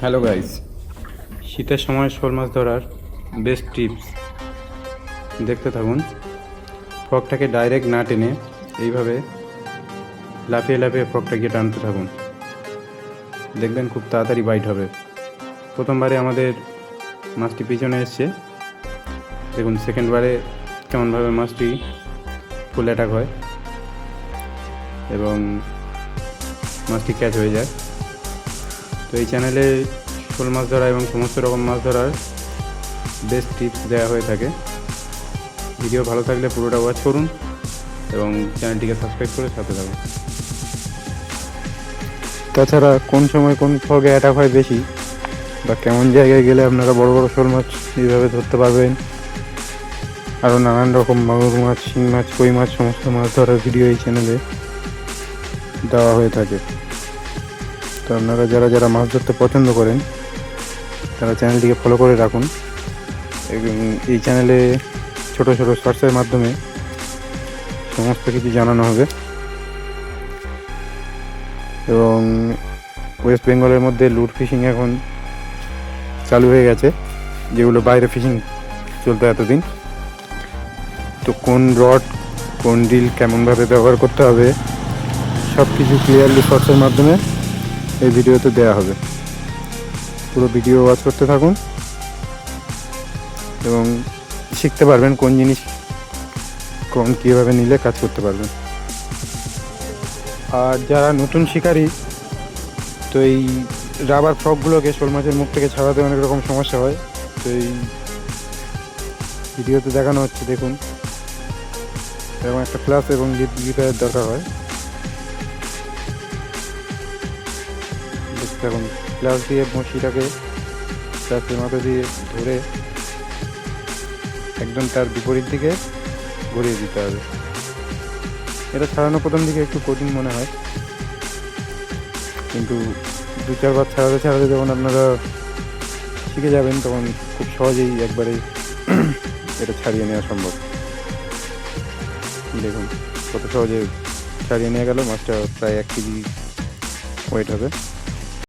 Hello guys শীতের সময় শোল মাছ ধরার বেস্ট টিপস দেখতে থাকুন। ফ্রকটাকে ডাইরেক্ট না টেনে এইভাবে লাফিয়ে লাফিয়ে ফ্রকটাকে টানতে থাকুন। দেখবেন খুব তাড়াতাড়ি বাইট হবে। প্রথমবারে আমাদের মাছটি পিছনে এসছে। দেখুন সেকেন্ডবারে কেমনভাবে মাছটি ফুল অ্যাটাক হয়। এবং মাছটি ক্যাচ হয়ে যায়। এই চ্যানেলে শোল মাছ ধরা এবং সমস্ত রকম মাছ ধরার বেস্ট টিপস দেওয়া হয়ে থাকে। ভিডিও ভালো থাকলে পুরোটা ওয়াচ করুন এবং চ্যানেলটিকে সাবস্ক্রাইব করে সাথে থাকুন। তাছাড়া কোন সময় কোন ফগে অ্যাটাক হয় বেশি বা কেমন জায়গায় গেলে আপনারা বড় বড় শোল মাছ এইভাবে ধরতে পারবেন। আরও নানান রকম মাগুর মাছ, শিং মাছ, কই মাছ, সমস্ত মাছ ধরার ভিডিও এই চ্যানেলে দেওয়া হয়ে থাকে। তো আপনারা যারা যারা মাছ ধরতে পছন্দ করেন, তারা চ্যানেলটিকে ফলো করে রাখুন। এবং এই চ্যানেলে ছোট ছোট শর্টসের মাধ্যমে সমস্ত কিছু জানানো হবে। এবং ওয়েস্ট বেঙ্গলের মধ্যে লুট ফিশিং এখন চালু হয়ে গেছে, যেগুলো বাইরে ফিশিং চলতো এতদিন। তো কোন রড কোন ডিল কেমনভাবে ব্যবহার করতে হবে সব কিছু ক্লিয়ারলি শর্টসের মাধ্যমে এই ভিডিওতে দেওয়া হবে। পুরো ভিডিও ওয়াচ করতে থাকুন এবং শিখতে পারবেন কোন জিনিস কোন কীভাবে নিলে কাজ করতে পারবেন। আর যারা নতুন শিকারী, তো এই রাবার ফ্রকগুলোকে শোল মাছের মুখ থেকে ছাড়াতে অনেক রকম সমস্যা হয়। তো এই ভিডিওতে দেখানো হচ্ছে, দেখুন। এবং একটা ক্লাস এবং লিপ গিটারের দরকার হয়। থাকুন প্লাস দিয়ে বঁড়শিটাকে প্লাসের মাথা দিয়ে ধরে একদম তার বিপরীত দিকে ঘুরিয়ে দিতে হবে। এটা ছাড়ানো প্রথম দিকে একটু কঠিন মনে হয়। কিন্তু দু চারবার ছাড়াতে ছাড়াতে যখন আপনারা শিখে যাবেন, তখন খুব সহজেই একবারে এটা ছাড়িয়ে নেওয়া সম্ভব। দেখুন, কত সহজে ছাড়িয়ে নিয়ে গেল। মাছটা প্রায় এক কেজি ওয়েট হবে।